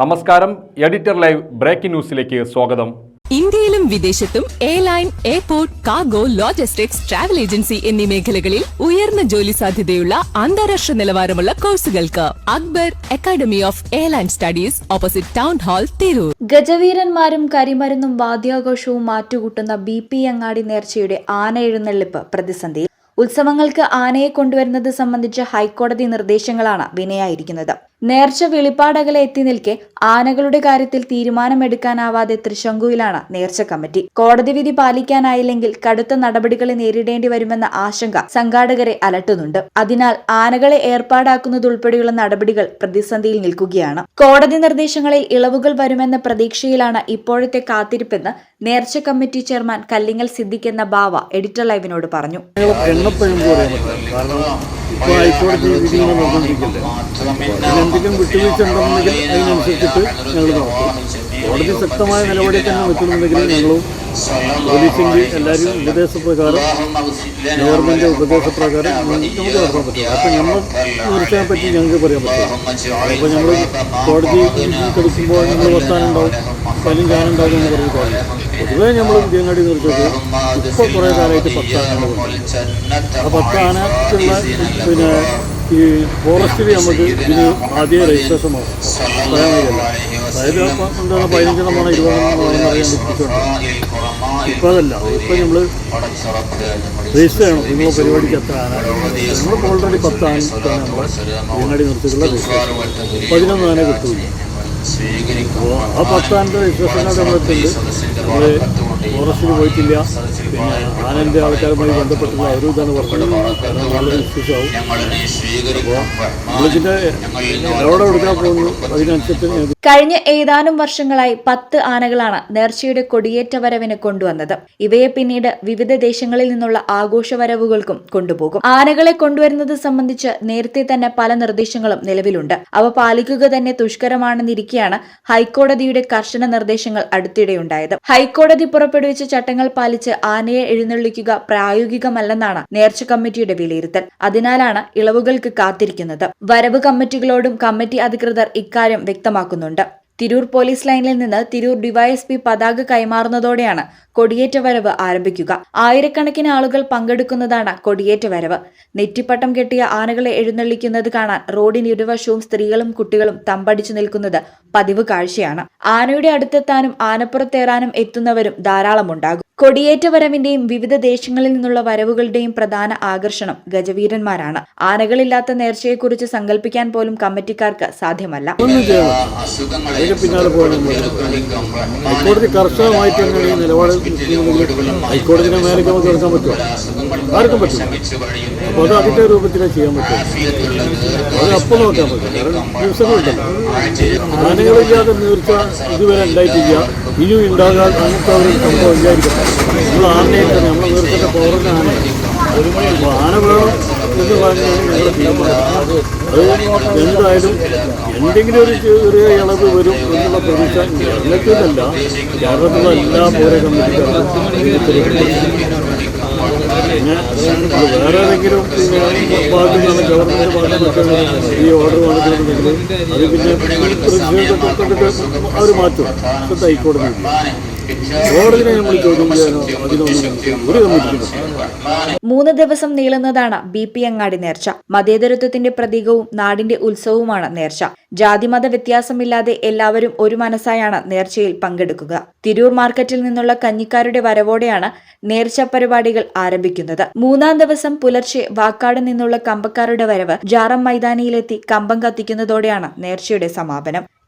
നമസ്കാരം editor live breaking ന്യൂസിലേക്ക് സ്വാഗതം. ഇന്ത്യയിലും വിദേശത്തും airline airport cargo logistics travel agency എന്നീ മേഖലകളിൽ ഉയർന്ന ജോലി സാധ്യതയുള്ള അന്താരാഷ്ട്ര നിലവാരമുള്ള കോഴ്സുകൾക്ക് Akbar academy of airline studies opposite town hall Tirur. ഗജവീരന്മാരും കരിമരുന്നും വാദ്യാഘോഷവും മാറ്റുകൂട്ടുന്ന ബി പി അങ്ങാടി നേർച്ചയുടെ ആന എഴുന്നള്ളിപ്പ് പ്രതിസന്ധിയിൽ ഉത്സവങ്ങൾക്ക് ആനയെ കൊണ്ടുവരുന്നത് സംബന്ധിച്ച ഹൈക്കോടതി നിർദ്ദേശങ്ങളാണ് വിനയായിരിക്കുന്നത്. നേർച്ച വെളിപ്പാടകലെ എത്തി നിൽക്കെ ആനകളുടെ കാര്യത്തിൽ തീരുമാനമെടുക്കാനാവാതെ തൃശങ്കുവിലാണ് നേർച്ച കമ്മിറ്റി. കോടതി വിധി പാലിക്കാനായില്ലെങ്കിൽ കടുത്ത നടപടികളെ നേരിടേണ്ടി വരുമെന്ന ആശങ്ക സംഘാടകരെ അലട്ടുന്നുണ്ട്. അതിനാൽ ആനകളെ ഏർപ്പാടാക്കുന്നതുൾപ്പെടെയുള്ള നടപടികൾ പ്രതിസന്ധിയിൽ നിൽക്കുകയാണ്. കോടതി നിർദ്ദേശങ്ങളിൽ ഇളവുകൾ വരുമെന്ന പ്രതീക്ഷയിലാണ് ഇപ്പോഴത്തെ കാത്തിരിപ്പെന്ന് നേർച്ച കമ്മിറ്റി ചെയർമാൻ കല്ലിങ്ങൽ സിദ്ദിഖ് എന്ന ബാവ എഡിറ്റർ ലൈവിനോട് പറഞ്ഞു. ഇപ്പോൾ ഹൈക്കോടതി വിധികൾ നിർബന്ധിക്കില്ലേ അതിലെന്തെങ്കിലും വിട്ടുവീഴ്ച ഉണ്ടെന്നുണ്ടെങ്കിൽ അതിനനുസരിച്ചിട്ട് ഞങ്ങൾ നോക്കും കോടതി ശക്തമായ നിലപാടിൽ തന്നെ നിൽക്കുന്നുണ്ടെങ്കിൽ ഞങ്ങളും പോലീസിന്റെ എല്ലാവരും ഉപദേശപ്രകാരം ഗവൺമെന്റ് ഉപദേശപ്രകാരം നമുക്ക് നടത്താൻ പറ്റും. അപ്പം നമ്മൾ നിർത്താൻ പറ്റി ഞങ്ങൾക്ക് പറയാൻ പറ്റും അപ്പോൾ ഞങ്ങൾ കോടതി കൊടുക്കുമ്പോൾ ഞങ്ങൾ വർത്താനുണ്ടാവും പലും ഞാനുണ്ടാവും എന്ന് പറഞ്ഞ് പറയും പൊതുവേ നമ്മൾ വിജയങ്ങാടി നിർത്തിയത് ഇപ്പോൾ കുറേ കാലമായിട്ട് പത്താനകളുണ്ട് ആ പത്ത് പിന്നെ ഈ ഫോറസ്റ്റിൽ നമുക്ക് ഇതിന് ആദ്യം രജിസ്ട്രേഷൻ പറയാൻ കഴിയില്ല. അതായത് എന്താണ് പതിനഞ്ചെണ്ണമാണ് ഇരുപതെണ്ണമാണ് അറിയാൻ പറ്റിയിട്ടുണ്ട്. ഇപ്പം അതല്ല ഇപ്പം നമ്മൾ രജിസ്റ്റർ ചെയ്യണം. നിങ്ങളെ പരിപാടിക്ക് എത്ര ആന? നമ്മളിപ്പോൾ ഓൾറെഡി പത്ത് ആന നമ്മൾ വിജയങ്ങാടി നിർത്തിയിട്ടുള്ള രജിസ്റ്റർ പതിനൊന്ന് ആന കിട്ടില്ല അപ്പോൾ ആ പത്താനത്തെ രജിസ്ട്രേഷൻ കാർഡ് നമ്മളെത്തുണ്ട് നമ്മൾ ഫോറസ്റ്റിൽ പോയിട്ടില്ല. പിന്നെ ആനന്റെ ആൾക്കാരുമായി ബന്ധപ്പെട്ടുള്ള അവരും ഇതാണ് പറഞ്ഞത്. കാരണം വിശ്വാസമാവും. കൊടുക്കാൻ പോകുന്നു? അതിനനുസരിച്ച് കഴിഞ്ഞ ഏതാനും വർഷങ്ങളായി പത്ത് ആനകളാണ് നേർച്ചയുടെ കൊടിയേറ്റ വരവിന് കൊണ്ടുവന്നത്. ഇവയെ പിന്നീട് വിവിധ ദേശങ്ങളിൽ നിന്നുള്ള ആഘോഷ വരവുകൾക്കും കൊണ്ടുപോകും. ആനകളെ കൊണ്ടുവരുന്നത് സംബന്ധിച്ച് നേരത്തെ തന്നെ പല നിർദ്ദേശങ്ങളും നിലവിലുണ്ട്. അവ പാലിക്കുക തന്നെ ദുഷ്കരമാണെന്നിരിക്കെയാണ് ഹൈക്കോടതിയുടെ കർശന നിർദ്ദേശങ്ങൾ അടുത്തിടെയുണ്ടായത്. ഹൈക്കോടതി പുറപ്പെടുവിച്ച ചട്ടങ്ങൾ പാലിച്ച് ആനയെ എഴുന്നള്ളിക്കുക പ്രായോഗികമല്ലെന്നാണ് നേർച്ച കമ്മിറ്റിയുടെ വിലയിരുത്തൽ. അതിനാലാണ് ഇളവുകൾക്ക് കാത്തിരിക്കുന്നത്. വരവ് കമ്മിറ്റികളോടും കമ്മിറ്റി അധികൃതർ ഇക്കാര്യം വ്യക്തമാക്കുന്നുണ്ട്. തിരൂർ പോലീസ് ലൈനിൽ നിന്ന് തിരൂർ ഡിവൈഎസ്പി പതാക കൈമാറുന്നതോടെയാണ് കൊടിയേറ്റ വരവ് ആരംഭിക്കുക. ആയിരക്കണക്കിന് ആളുകൾ പങ്കെടുക്കുന്നതാണ് കൊടിയേറ്റ വരവ് നെറ്റിപ്പട്ടം കെട്ടിയ ആനകളെ എഴുന്നള്ളിക്കുന്നത് കാണാൻ റോഡിന് ഇരുവശവും സ്ത്രീകളും കുട്ടികളും തമ്പടിച്ചു നിൽക്കുന്നത് പതിവ് കാഴ്ചയാണ്. ആനയുടെ അടുത്തെത്താനും ആനപ്പുറത്തേറാനും എത്തുന്നവരും ധാരാളമുണ്ടാകും കൊടിയേറ്റ വരവിന്റെയും വിവിധ ദേശങ്ങളിൽ നിന്നുള്ള വരവുകളുടെയും പ്രധാന ആകർഷണം ഗജവീരന്മാരാണ്. ആനകളില്ലാത്ത നേർച്ചയെക്കുറിച്ച് സങ്കല്പിക്കാൻ പോലും കമ്മിറ്റിക്കാർക്ക് സാധ്യമല്ല. കർശനമായിട്ട് നിലപാട് ഹൈക്കോടതിയുടെ മേലേക്ക് നമുക്ക് എടുക്കാൻ പറ്റുമോ? ആർക്കും പറ്റും അപ്പോൾ അത് അതിന്റെ രൂപത്തിലേ ചെയ്യാൻ പറ്റും. അത് അപ്പം നോക്കാൻ പറ്റും കാരണം ദിവസങ്ങളുണ്ടല്ലോ. ആനകളില്ലാതെ നീർച്ച ഇതുവരെ ഉണ്ടായിട്ടില്ല. ഇനിയും ഉണ്ടാകാൻ അങ്ങനത്തെ ഒരു സംഭവം വിചാരിക്കട്ടെ നമ്മൾ ആനയെ തന്നെ പൗരന്റെ ആന അപ്പോൾ ആന വേണം. എന്തായാലും എന്തെങ്കിലും ഒരു ചെറിയ ഇളവ് വരും എന്നുള്ള പ്രതീക്ഷ ഞങ്ങൾക്കെന്നല്ല കേരളത്തിലുള്ള എല്ലാ പൗര കമ്മിറ്റിക്കാർക്കും പിന്നെ വേറെ ഏതെങ്കിലും പിന്നെ ഭാഗത്തു നിന്നാണ് ഗവൺമെന്റ് ഭാഗത്ത് ഈ ഓർഡർ വന്നിട്ടുണ്ടെങ്കിൽ അത് പിന്നെ അവർ മാറ്റും. ഇപ്പം ഹൈക്കോടതി മൂന്ന് ദിവസം നീളുന്നതാണ് ബി പി അങ്ങാടി നേർച്ച. മതേതരത്വത്തിന്റെ പ്രതീകവും നാടിന്റെ ഉത്സവവുമാണ് നേർച്ച. ജാതിമത വ്യത്യാസമില്ലാതെ എല്ലാവരും ഒരു മനസ്സായാണ് നേർച്ചയിൽ പങ്കെടുക്കുക. തിരൂർ മാർക്കറ്റിൽ നിന്നുള്ള കഞ്ഞിക്കാരുടെ വരവോടെയാണ് നേർച്ച പരിപാടികൾ ആരംഭിക്കുന്നത്. മൂന്നാം ദിവസം പുലർച്ചെ വാക്കാട് നിന്നുള്ള കമ്പക്കാരുടെ വരവ് ജാറം മൈതാനിയിലെത്തി കമ്പം കത്തിക്കുന്നതോടെയാണ് നേർച്ചയുടെ സമാപനം.